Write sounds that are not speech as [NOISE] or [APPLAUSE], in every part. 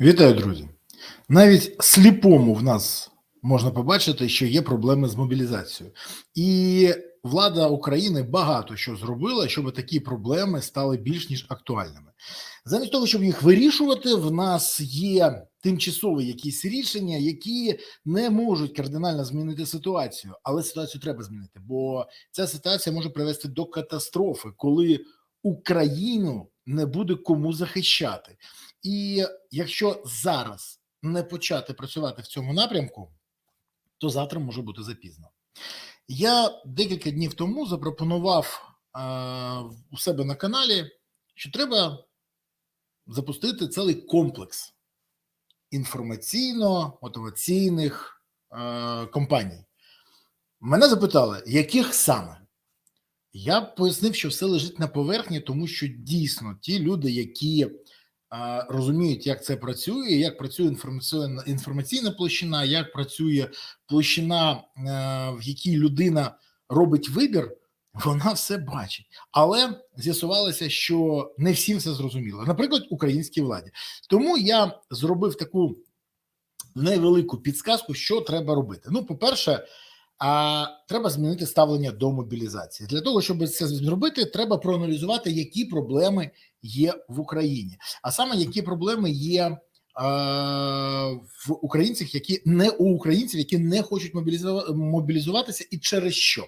Вітаю, друзі. Навіть сліпому в нас можна побачити, що є проблеми з мобілізацією, і влада України багато що зробила, щоб такі проблеми стали більш ніж актуальними. Замість того, щоб їх вирішувати, в нас є тимчасові якісь рішення, які не можуть кардинально змінити ситуацію, але ситуацію треба змінити, бо ця ситуація може привести до катастрофи, коли Україну не буде кому захищати. І якщо зараз не почати працювати в цьому напрямку, то завтра може бути запізно. Я декілька днів тому запропонував е, у себе на каналі, що треба запустити цілий комплекс інформаційно-мотиваційних е, компаній. Мене запитали, яких саме? Я пояснив, що все лежить на поверхні, тому що дійсно ті люди, які розуміють, як це працює, як працює інформаційна інформаційна площина, як працює площина, е, в якій людина робить вибір, вона все бачить. Але з'ясувалося, що не всім все зрозуміло. Наприклад, українській владі. Тому я зробив таку невелику підсказку, що треба робити. Ну, по-перше, а треба змінити ставлення до мобілізації. Для того, щоб це зробити, треба проаналізувати, які проблеми є в Україні, а саме які проблеми є е, в українцях, які не у українців, які не хочуть мобілізувати, мобілізуватися, і через що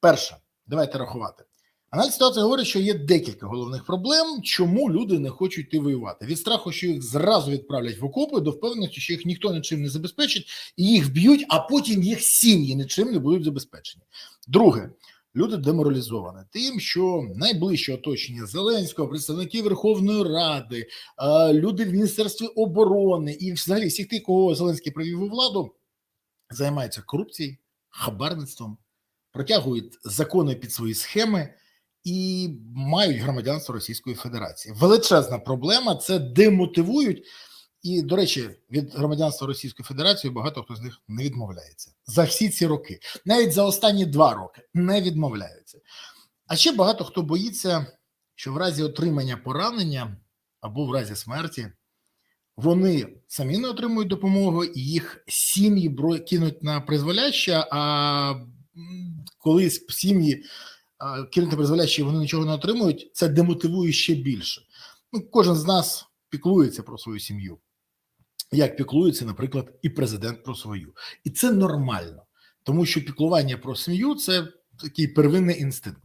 перше, давайте рахувати. Аналіз ситуації говорить, що є декілька головних проблем, чому люди не хочуть йти воювати. Від страху, що їх зразу відправлять в окопи, до впевненості, що їх ніхто нічим не забезпечить, і їх вб'ють, а потім їх сім'ї нічим не будуть забезпечені. Друге, люди деморалізовані тим, що найближче оточення Зеленського, представники Верховної Ради, люди в Міністерстві оборони і взагалі всіх тих, кого Зеленський привів у владу, займаються корупцією, хабарництвом, протягують закони під свої схеми і мають громадянство Російської Федерації. Величезна проблема це демотивують. І, до речі, від громадянства Російської Федерації багато хто з них не відмовляється за всі ці роки, навіть за останні два роки не відмовляються. А ще багато хто боїться, що в разі отримання поранення або в разі смерті вони самі не отримують допомогу, і їх сім'ї кинуть на призволяще. А коли сім'ї кинути призволяще, вони нічого не отримують, це демотивує ще більше. Ну, Кожен з нас піклується про свою сім'ю, як піклується, наприклад, і президент про свою. І це нормально, тому що піклування про сім'ю це такий первинний інстинкт.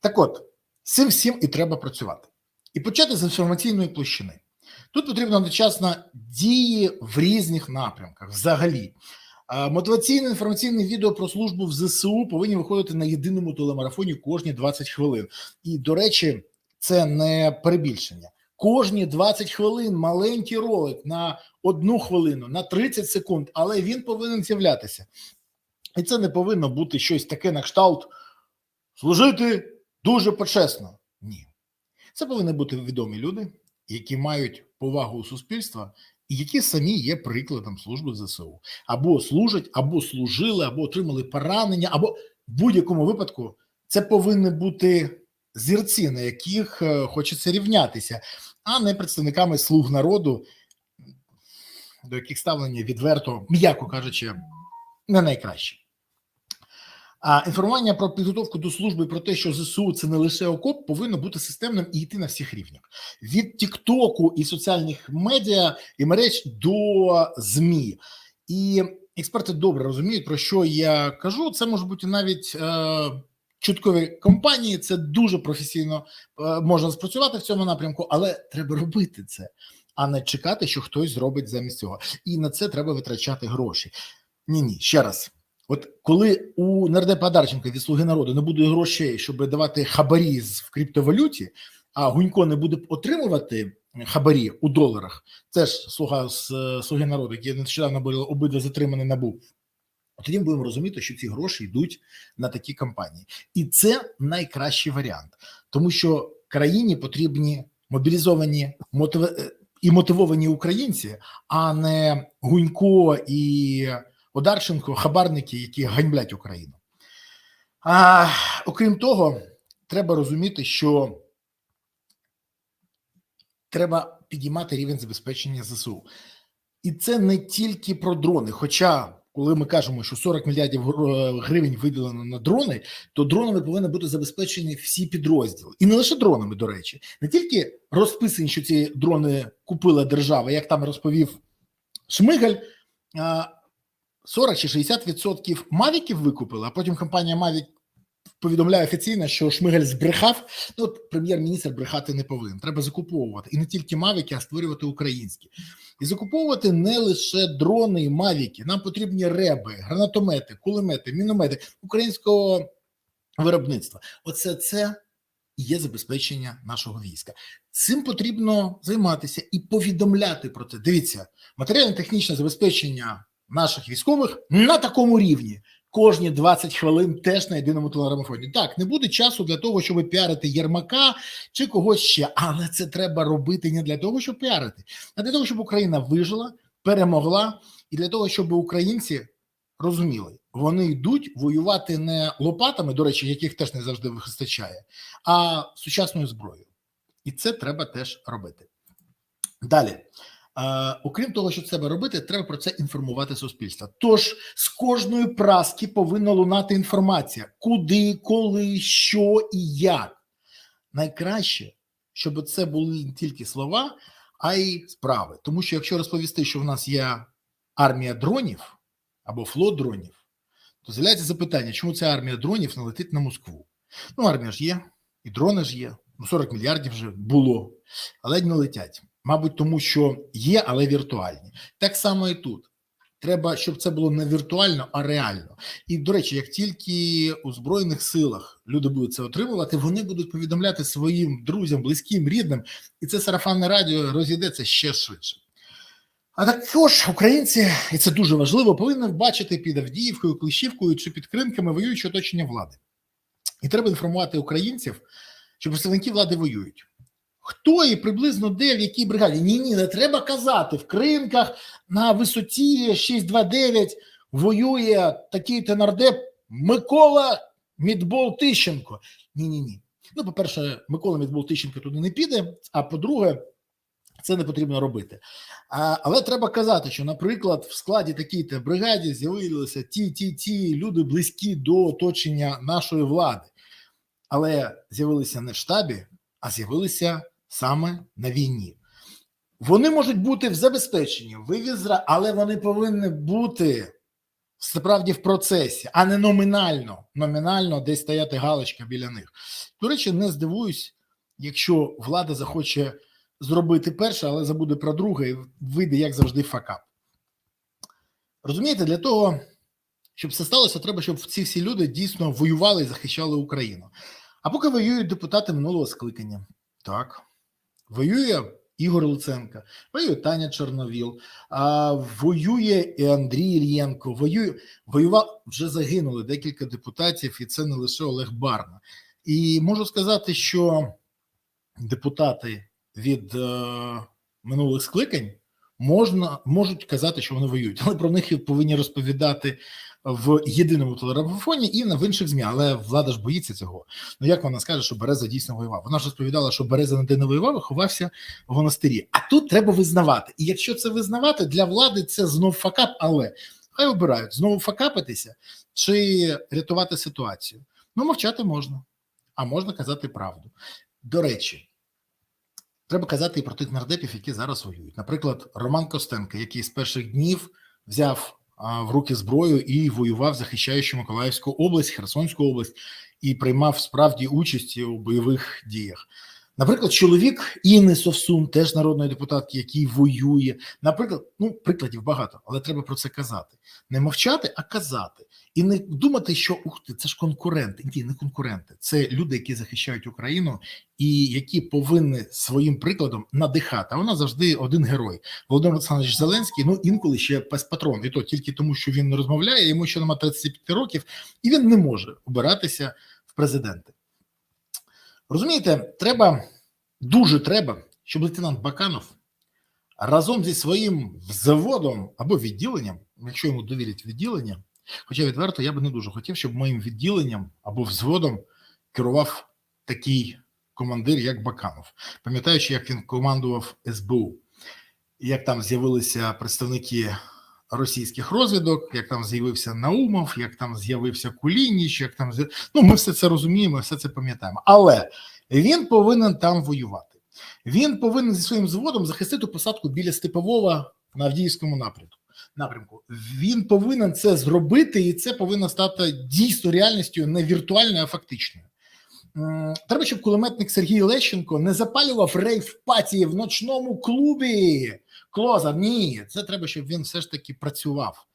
Так от, цим всім і треба працювати. І почати з інформаційної площини. Тут потрібно одночасно дії в різних напрямках взагалі. Мотиваційне інформаційне відео про службу в ЗСУ повинні виходити на єдиному телемарафоні кожні 20 хвилин. І, до речі, це не перебільшення. Кожні 20 хвилин маленький ролик на одну хвилину, на 30 секунд, але він повинен з'являтися. І це не повинно бути щось таке на кшталт служити дуже почесно. Ні. Це повинні бути відомі люди, які мають повагу у суспільства і які самі є прикладом служби ЗСУ, або служать, або служили, або отримали поранення, або в будь-якому випадку це повинні бути зірці, на яких е, хочеться рівнятися, а не представниками слуг народу, до яких ставлення відверто, м'яко кажучи, не найкраще. А інформування про підготовку до служби про те, що ЗСУ це не лише окоп, повинно бути системним і йти на всіх рівнях від Тіктоку і соціальних медіа і мереж до ЗМІ. І експерти добре розуміють, про що я кажу. Це може бути навіть е, чуткові компанії, це дуже професійно е, можна спрацювати в цьому напрямку, але треба робити це, а не чекати, що хтось зробить замість цього. І на це треба витрачати гроші. Ні, ні, ще раз. От коли у нардепа Дарченка від слуги народу не буде грошей, щоб давати хабарі в криптовалюті, а Гунько не буде отримувати хабарі у доларах, це ж слуга з слуги народу, які нещодавно були обидва затримані набу. Тоді ми будемо розуміти, що ці гроші йдуть на такі кампанії, і це найкращий варіант, тому що країні потрібні мобілізовані мотив... і мотивовані українці, а не Гунько і. Одарченко, хабарники, які ганьблять Україну. А окрім того, треба розуміти, що треба підіймати рівень забезпечення ЗСУ. І це не тільки про дрони. Хоча, коли ми кажемо, що 40 мільярдів гривень виділено на дрони, то дронами повинні бути забезпечені всі підрозділи, і не лише дронами. До речі, не тільки розписані, що ці дрони купила держава, як там розповів Шмигаль. а 40 чи 60% мавіків викупили, а потім компанія Mavic повідомляє офіційно, що Шмигаль збрехав. Ну, от прем'єр-міністр брехати не повинен. Треба закуповувати і не тільки мавіки, а створювати українські. І закуповувати не лише дрони і мавіки. Нам потрібні реби, гранатомети, кулемети, міномети українського виробництва. Оце це і є забезпечення нашого війська. Цим потрібно займатися і повідомляти про це. Дивіться, матеріально-технічне забезпечення наших військових на такому рівні. Кожні 20 хвилин теж на єдиному телерамофоні. Так, не буде часу для того, щоб піарити Єрмака чи когось ще, але це треба робити не для того, щоб піарити, а для того, щоб Україна вижила, перемогла, і для того, щоб українці розуміли, вони йдуть воювати не лопатами, до речі, яких теж не завжди вистачає, а сучасною зброєю. І це треба теж робити. Далі. Окрім того, що треба робити, треба про це інформувати суспільство. Тож з кожної праски повинна лунати інформація, куди, коли, що і як. Найкраще, щоб це були не тільки слова, а й справи. Тому що якщо розповісти, що в нас є армія дронів або флот дронів, то з'являється запитання, чому ця армія дронів не летить на Москву? Ну, армія ж є, і дрони ж є. Ну, 40 мільярдів вже було, але не летять. Мабуть, тому що є, але віртуальні. Так само і тут. Треба, щоб це було не віртуально, а реально. І до речі, як тільки у збройних силах люди будуть це отримувати, вони будуть повідомляти своїм друзям, близьким, рідним, і це сарафанне радіо розійдеться ще швидше. А також українці, і це дуже важливо, повинні бачити під Авдіївкою, Клещівкою чи під Кринками воююче оточення влади. І треба інформувати українців, що представники влади воюють. Хто і приблизно де, в якій бригаді? Ні, ні, не треба казати. В Кринках на висоті 629 воює такий тенардеп Микола Мідбол Тищенко. Ні, ні, ні. Ну, по-перше, Микола Мідбол Тищенко туди не піде. А по-друге, це не потрібно робити. А, але треба казати, що, наприклад, в складі такій-то бригаді з'явилися ті, ті, ті люди близькі до оточення нашої влади, але з'явилися не в штабі, а з'явилися саме на війні. Вони можуть бути в забезпеченні, вивізра, але вони повинні бути справді в процесі, а не номінально. Номінально десь стояти галочка біля них. До речі, не здивуюсь, якщо влада захоче зробити перше, але забуде про друге, і вийде, як завжди, факап. Розумієте, для того, щоб це сталося, треба, щоб ці всі люди дійсно воювали і захищали Україну. А поки воюють депутати минулого скликання, так, воює Ігор Луценко, воює Таня Чорновіл, а, воює і Андрій Ільєнко, воює, воював, вже загинули декілька депутатів, і це не лише Олег Барна. І можу сказати, що депутати від е, минулих скликань можна можуть казати, що вони воюють, але про них повинні розповідати в єдиному телерафоні і в інших змі. Але влада ж боїться цього. Ну як вона скаже, що Береза дійсно воював? Вона ж розповідала, що Береза ніде не воював, а ховався в монастирі. А тут треба визнавати. І якщо це визнавати для влади, це знов факап, але хай обирають знову факапитися чи рятувати ситуацію. Ну, мовчати можна, а можна казати правду. До речі. Треба казати і про тих нардепів, які зараз воюють. Наприклад, Роман Костенко, який з перших днів взяв в руки зброю і воював, захищаючи Миколаївську область, Херсонську область, і приймав справді участь у бойових діях. Наприклад, чоловік Інни Совсун, теж народний депутат, який воює. Наприклад, ну прикладів багато, але треба про це казати. Не мовчати, а казати. І не думати, що ух ти, це ж конкуренти. Ні, не конкуренти. Це люди, які захищають Україну і які повинні своїм прикладом надихати. А вона завжди один герой. Володимир Олександрович Зеленський, ну інколи ще пес-патрон, і то тільки тому, що він не розмовляє, йому ще немає 35 років, і він не може обиратися в президенти. Розумієте, треба дуже треба, щоб лейтенант Баканов разом зі своїм заводом або відділенням, якщо йому довірять відділення, хоча відверто я би не дуже хотів, щоб моїм відділенням або взводом керував такий командир, як Баканов, пам'ятаючи, як він командував СБУ, як там з'явилися представники російських розвідок, як там з'явився Наумов, як там з'явився Кулініч, як там ну ми все це розуміємо, все це пам'ятаємо. Але він повинен там воювати. Він повинен зі своїм зводом захистити посадку біля Степового на Авдіївському напрямку. Напрямку він повинен це зробити, і це повинно стати дійсно реальністю не віртуальною, а фактичною. Треба, щоб кулеметник Сергій Лещенко не запалював рейв паті в ночному клубі. Клоза, ні, це треба, щоб він все ж таки працював.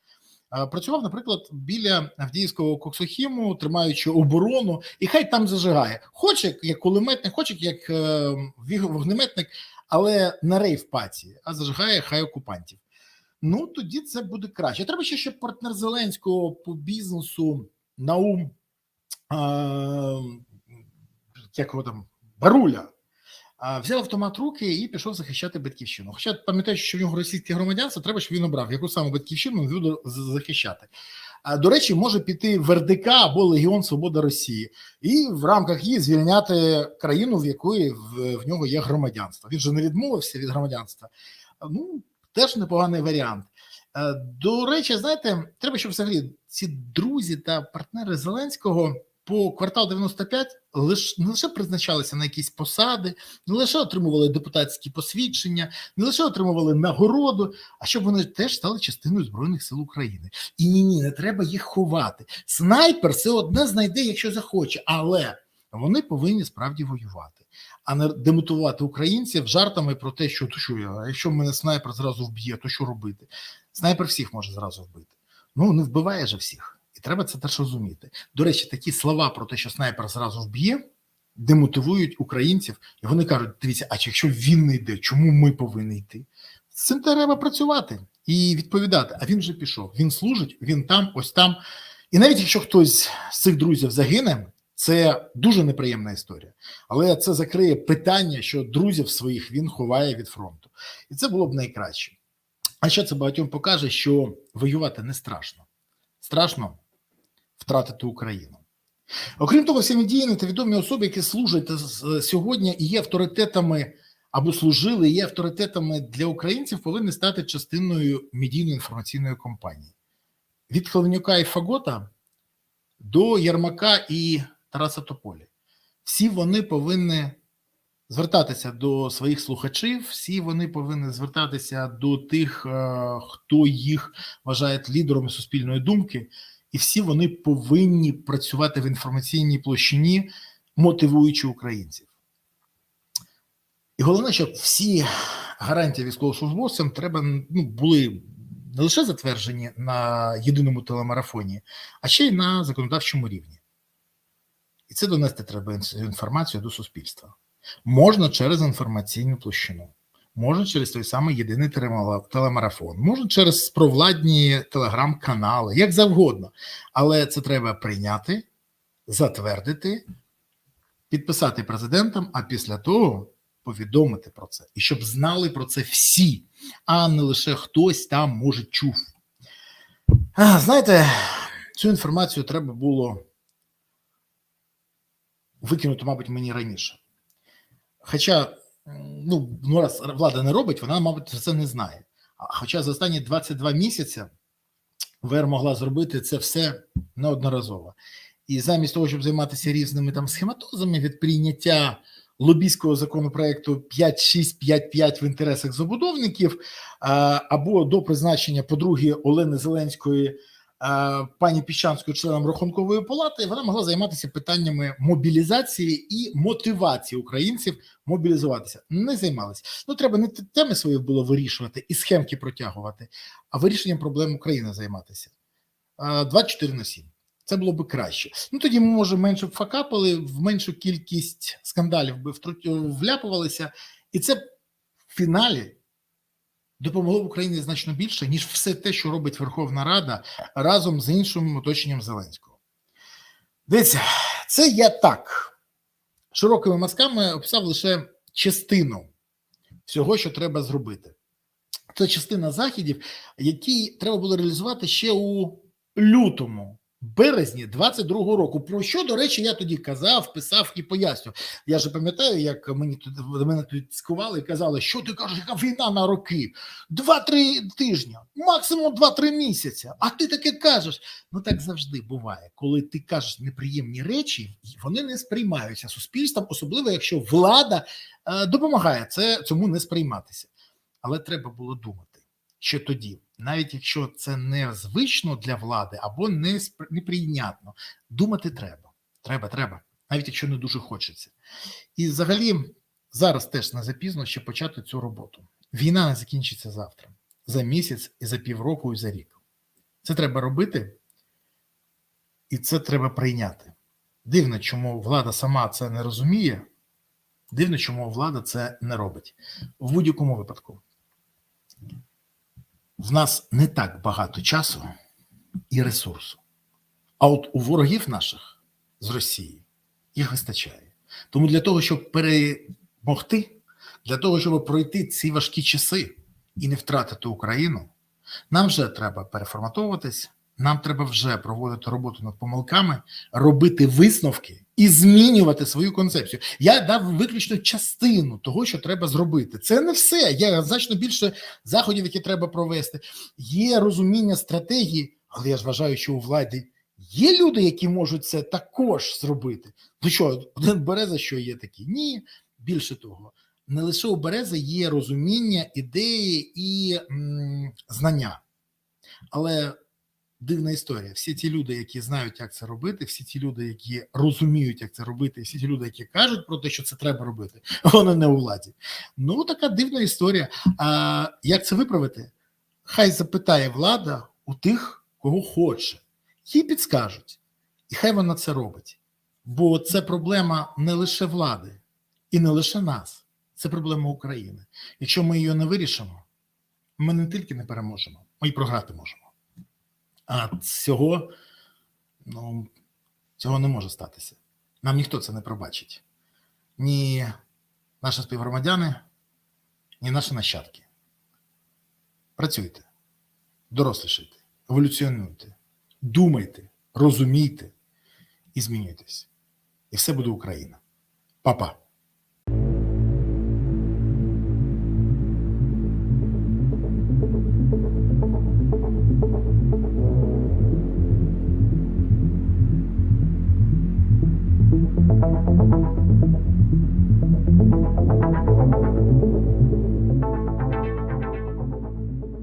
Працював, наприклад, біля Авдіївського коксохіму, тримаючи оборону, і хай там зажигає. Хоче як кулеметник, хоче як е, вогнеметник, але на рейв паті, а зажигає хай окупантів. Ну тоді це буде краще. Треба ще, щоб партнер Зеленського по бізнесу Наум, а, як там, Баруля, взяв автомат руки і пішов захищати батьківщину. Хоча пам'ятаю, що в нього російське громадянство, треба, щоб він обрав, яку саме батьківщину він буде захищати. До речі, може піти в РДК або Легіон Свобода Росії і в рамках її звільняти країну, в якої в, нього є громадянство. Він же не відмовився від громадянства. Ну, теж непоганий варіант. До речі, знаєте, треба, щоб взагалі ці друзі та партнери Зеленського по квартал 95 лиш не лише призначалися на якісь посади, не лише отримували депутатські посвідчення, не лише отримували нагороду, а щоб вони теж стали частиною збройних сил України. І ні, ні, не треба їх ховати. Снайпер це одне знайде, якщо захоче, але вони повинні справді воювати, а не демотивувати українців жартами про те, що то що я, якщо мене снайпер зразу вб'є, то що робити? Снайпер всіх може зразу вбити. Ну не вбиває же всіх. І треба це теж розуміти. До речі, такі слова про те, що снайпер зразу вб'є, демотивують українців, і вони кажуть: дивіться, а якщо він не йде, чому ми повинні йти? З цим треба працювати і відповідати. А він вже пішов. Він служить, він там, ось там. І навіть якщо хтось з цих друзів загине, це дуже неприємна історія. Але це закриє питання, що друзів своїх він ховає від фронту. І це було б найкраще. А що це багатьом покаже, що воювати не страшно. Страшно втратити Україну. Окрім того, всі медійні та відомі особи, які служать сьогодні і є авторитетами або служили, і є авторитетами для українців, повинні стати частиною медійної інформаційної кампанії. Від Хеленюка і Фагота до Єрмака і Тараса Тополі. Всі вони повинні звертатися до своїх слухачів, всі вони повинні звертатися до тих, е, хто їх вважає лідерами суспільної думки, і всі вони повинні працювати в інформаційній площині, мотивуючи українців. І головне, щоб всі гарантії військовослужбовцям треба ну, були не лише затверджені на єдиному телемарафоні, а ще й на законодавчому рівні. І це донести треба інформацію до суспільства. Можна через інформаційну площину, можна через той самий єдиний телемарафон, можна через провладні телеграм-канали, як завгодно. Але це треба прийняти, затвердити, підписати президентам, а після того повідомити про це. І щоб знали про це всі, а не лише хтось там, може, чув. А, знаєте, цю інформацію треба було викинути, мабуть, мені раніше. Хоча, ну, ну, раз влада не робить, вона, мабуть, це не знає. Хоча за останні 22 місяці ВР могла зробити це все неодноразово. І замість того, щоб займатися різними там схематозами від прийняття лобійського законопроекту 5655 в інтересах забудовників або до призначення подруги Олени Зеленської пані Піщанської членом рахункової палати, вона могла займатися питаннями мобілізації і мотивації українців мобілізуватися. Не займалися. Ну треба не теми свої було вирішувати і схемки протягувати, а вирішенням проблем України займатися. А, 24 на 7. Це було би краще. Ну тоді ми може менше б факапили, в меншу кількість скандалів би вляпувалися, і це в фіналі допомогло Україні значно більше, ніж все те, що робить Верховна Рада разом з іншим оточенням Зеленського. Дивіться, це я так широкими мазками описав лише частину всього, що треба зробити. Це частина заходів, які треба було реалізувати ще у лютому березні 22-го року. Про що, до речі, я тоді казав, писав і пояснював. Я ж пам'ятаю, як мені тут мене тут цькували і казали, що ти кажеш, яка війна на роки? Два-три тижні, максимум два-три місяці. А ти таке кажеш. Ну так завжди буває, коли ти кажеш неприємні речі, вони не сприймаються суспільством, особливо якщо влада е, допомагає це цьому не сприйматися. Але треба було думати ще тоді, навіть якщо це не звично для влади або не неприйнятно, думати треба. Треба, треба, навіть якщо не дуже хочеться. І взагалі зараз теж не запізно ще почати цю роботу. Війна не закінчиться завтра, за місяць, і за півроку, і за рік. Це треба робити, і це треба прийняти. Дивно, чому влада сама це не розуміє. Дивно, чому влада це не робить. В будь-якому випадку. В нас не так багато часу і ресурсу. А от у ворогів наших з Росії їх вистачає. Тому для того, щоб перемогти, для того, щоб пройти ці важкі часи і не втратити Україну, нам вже треба переформатовуватись, нам треба вже проводити роботу над помилками, робити висновки і змінювати свою концепцію. Я дав виключно частину того, що треба зробити. Це не все. Є значно більше заходів, які треба провести. Є розуміння стратегії, але я ж вважаю, що у владі є люди, які можуть це також зробити. Ну що, один береза, що є такі? Ні. Більше того, не лише у берези є розуміння, ідеї і м, знання. Але дивна історія. Всі ті люди, які знають, як це робити, всі ті люди, які розуміють, як це робити, всі ті люди, які кажуть про те, що це треба робити, [LAUGHS] вони не у владі. Ну, така дивна історія. А як це виправити? Хай запитає влада у тих, кого хоче, їй підскажуть, і хай вона це робить. Бо це проблема не лише влади і не лише нас, це проблема України. Якщо ми її не вирішимо, ми не тільки не переможемо, ми й програти можемо. А цього, ну, цього не може статися. Нам ніхто це не пробачить. Ні наші співгромадяни, ні наші нащадки. Працюйте, дорослішайте, еволюціонуйте, думайте, розумійте і змінюйтесь. І все буде Україна. Па-па.